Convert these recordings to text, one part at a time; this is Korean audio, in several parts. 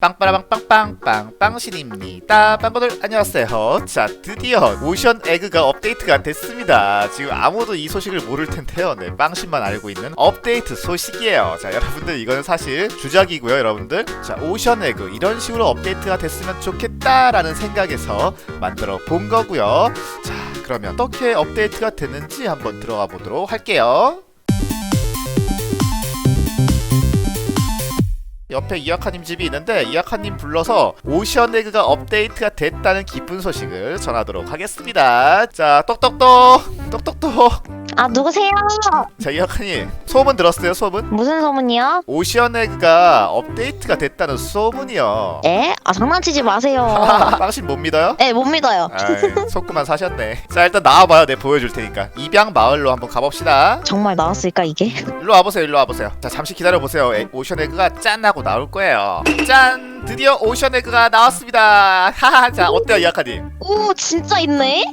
빵빠라빵빵빵빵 빵신입니다. 빵구들 안녕하세요. 자 드디어 오션 에그가 업데이트가 됐습니다. 지금 아무도 이 소식을 모를 텐데요. 네 빵신만 알고 있는 업데이트 소식이에요. 자 여러분들 이거는 사실 주작이고요, 여러분들. 자 오션 에그 이런 식으로 업데이트가 됐으면 좋겠다라는 생각에서 만들어 본 거고요. 자 그러면 어떻게 업데이트가 됐는지 한번 들어가 보도록 할게요. 옆에 이아카님 집이 있는데 이아카님 불러서 오션에그가 업데이트가 됐다는 기쁜 소식을 전하도록 하겠습니다. 자, 똑똑똑, 똑똑똑. 아 누구세요? 자, 이아카님 소문 들었어요? 소문? 무슨 소문이요? 오션에그가 업데이트가 됐다는 소문이요. 에? 아 장난치지 마세요. 당신 못 믿어요? 네못 믿어요. 아이, 속구만 사셨네. 자, 일단 나와봐요. 내 보여줄 테니까. 입양 마을로 한번 가봅시다. 정말 나왔을까 이게? 일로 와보세요. 일로 와보세요. 자, 잠시 기다려 보세요. 오션에그가 짠 하고 나올 거예요. 짠! 드디어 오션에그가 나왔습니다. 하하. 자, 어때요, 이아카님? 오 진짜 있네?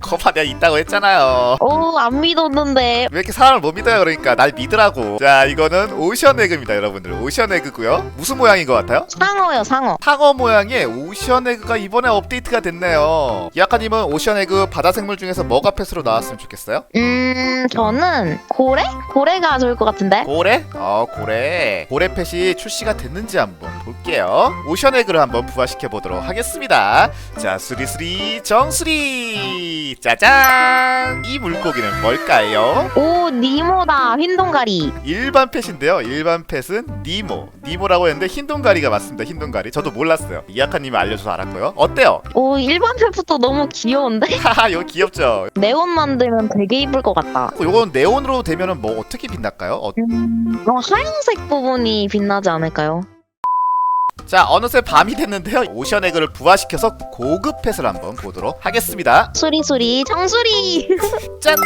거봐, 내가 있다고 했잖아요. 오 안 믿 었는데. 왜 이렇게 사람을 못 믿어요? 그러니까 날 믿으라고. 자, 이거는 오션 에그입니다, 여러분들. 오션 에그고요. 무슨 모양인 것 같아요? 상어요 상어. 상어 모양의 오션 에그가 이번에 업데이트가 됐네요. 이아카님은 오션 에그 바다 생물 중에서 뭐가 패스로 나왔으면 좋겠어요? 음 저는 고래? 고래가 좋을 것 같은데. 고래? 어 고래 고래 펫이 출시가 됐는지 한번 볼게요 오션 에그를 한번 부화시켜 보도록 하겠습니다 자 수리수리 정수리 짜잔 이 물고기는 뭘까요? 오 니모다 흰동가리. 일반 펫인데요 일반 펫은 니모 니모라고 했는데 흰동가리가 맞습니다 흰동가리 저도 몰랐어요 이아카님이 알려줘서 알았고요 어때요? 오 일반 펫부터 너무 귀여운데? 하하 이거 귀엽죠 네온 만들면 되게 이쁠 것 같다. 요건 네온으로 되면은 뭐 어떻게 빛날까요? 어, 음, 어, 하얀색 부분이 빛나지 않을까요? 자 어느새 밤이 됐는데요 오션 에그를 부화시켜서 고급 펫을 한번 보도록 하겠습니다 수리수리 정수리. 짠!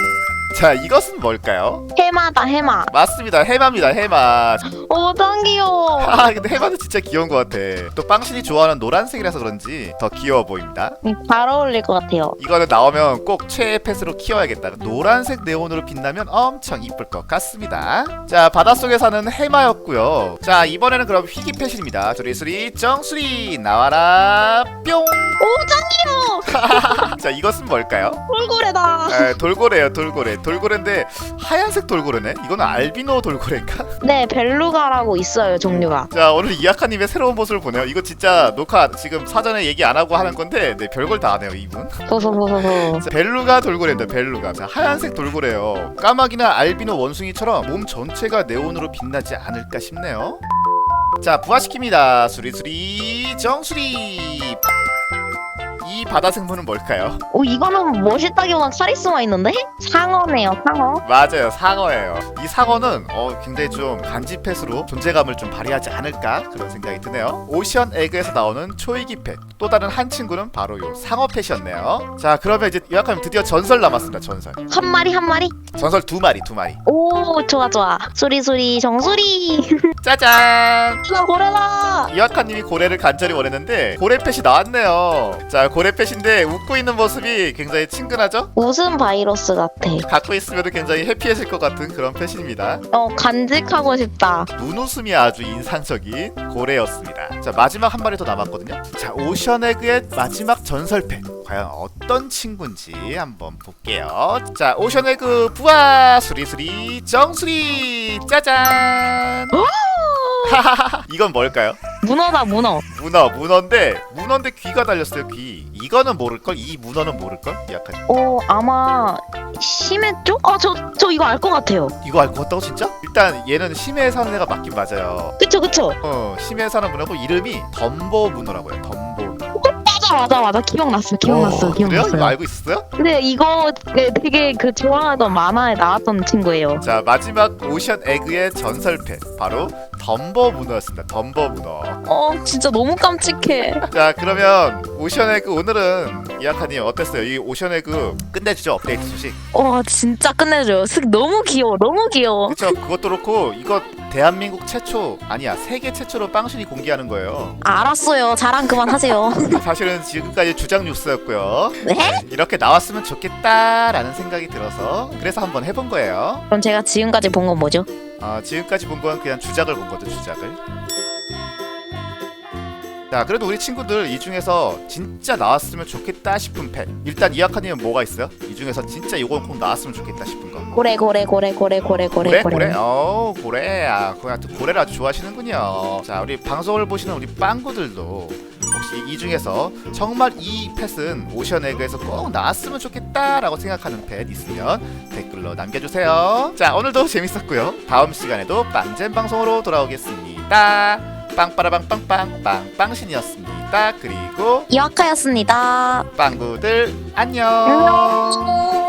자 이것은 뭘까요? 해마다 해마. 맞습니다 해마입니다 해마 오 짱 귀여워. 아 근데 해마는 진짜 귀여운 것 같아 또 빵신이 좋아하는 노란색이라서 그런지 더 귀여워 보입니다 잘 어울릴 것 같아요. 이거는 나오면 꼭 최애 펫으로 키워야겠다 노란색 네온으로 빛나면 엄청 이쁠 것 같습니다 자 바닷속에 사는 해마였고요 자 이번에는 그럼 휘기 펫입니다 수리수리 정수리 나와라 뿅! 오짱 귀여워. 자 이것은 뭘까요? 돌고래다. 에, 돌고래요 돌고래 돌고래인데 하얀색 돌고래네? 이거는 알비노 돌고래인가? 네, 벨루가라고 있어요, 종류가. 자 오늘 이아카님의 새로운 모습을 보네요. 이거 진짜 녹화 지금 사전에 얘기 안 하고 하는 건데 네 별걸 다 하네요 이분. 소소소소소. 자, 벨루가 돌고래입니다 벨루가. 자 하얀색 돌고래요. 까마귀나 알비노 원숭이처럼 몸 전체가 네온으로 빛나지 않을까 싶네요. 자 부화시킵니다. 수리수리 정수리 이 바다 생물은 뭘까요? 오, 이거는 멋있다기보단 카리스마 있는데? 상어네요, 상어. 맞아요 상어예요 이 상어는 어, 굉장히 좀 간지펫으로 존재감을 좀 발휘하지 않을까 그런 생각이 드네요 오션 에그에서 나오는 초이기 펫또 다른 한 친구는 바로 요 상어 펫이었네요 자 그러면 이제 요약하면 드디어 전설 남았습니다 전설 한 마리, 한 마리? 전설 두 마리 두 마리 오, 좋아, 좋아. 수리수리, 정수리. 짜잔 나 고래다. 이아카님이 고래를 간절히 원했는데 고래 펫이 나왔네요 자 고래 펫인데 웃고 있는 모습이 굉장히 친근하죠? 무슨 바이러스 같아. 갖고 있으면 굉장히 해피해질 것 같은 그런 펫입니다 어, 간직하고 싶다. 눈웃음이 아주 인상적인 고래였습니다. 자 마지막 한 마리 더 남았거든요. 자 오션에그의 마지막 전설팩 과연 어떤 친구인지 한번 볼게요. 자 오션에그 부하 수리수리 정수리 짜잔. 이건 뭘까요? 문어다, 문어. 문어 문어인데 문어인데 귀가 달렸어요 귀. 이거는 모를걸 이 문어는 모를걸 약간 오, 아마 심해 쪽? 아, 저, 저 이거 알 것 같아요. 이거 알 것 같다고 진짜? 일단 얘는 심해에 사는 애가 맞긴 맞아요. 그쵸, 그쵸. 어 심해에 사는 문어고 이름이 덤보 문어라고 해요. 덤보. 맞아, 맞아, 맞아. 기억났어, 기억났어, 어, 그래요? 이거 기억났어요. 알고 있었어요? 근데 이거 네, 되게 그 좋아하던 만화에 나왔던 친구예요. 자 마지막 오션 에그의 전설패 바로 덤버 문어였습니다. 덤버 문어. 어, 진짜 너무 깜찍해. 자 그러면 오션 에그 오늘은 이아카님 어땠어요? 이 오션 에그 끝내주죠 업데이트 소식. 와, 진짜 끝내줘요. 슥 너무 귀여워, 너무 귀여워. 그쵸 그것도 그렇고 이거 대한민국 최초 아니야 세계 최초로 빵신이 공개하는 거예요. 알았어요. 자랑 그만하세요. 사실은 지금까지 주장 뉴스였고요. 네? 이렇게 나왔으면 좋겠다라는 생각이 들어서 그래서 한번 해본 거예요. 그럼 제가 지금까지 본 건 뭐죠? 어, 지금까지 본 건 그냥 주작을 본 거죠 주작을. 자 그래도 우리 친구들 이 중에서 진짜 나왔으면 좋겠다 싶은 펫 일단 이아카님은 뭐가 있어요? 이 중에서 진짜 이건 꼭 나왔으면 좋겠다 싶은 거. 고래 고래 고래 고래 고래 고래 고래? 고래. 어 고래. 아 고래 고래를 아주 좋아하시는군요. 자 우리 방송을 보시는 우리 빵구들도 혹시 이 중에서 정말 이 펫은 오션에그에서 꼭 나왔으면 좋겠다라고 생각하는 펫 있으면 댓글로 남겨주세요. 자 오늘도 재밌었고요. 다음 시간에도 빵잼 방송으로 돌아오겠습니다 빵빠라빵 빵빵 빵빵신이었습니다 그리고 이와카였습니다. 빵구들 안녕 안녕.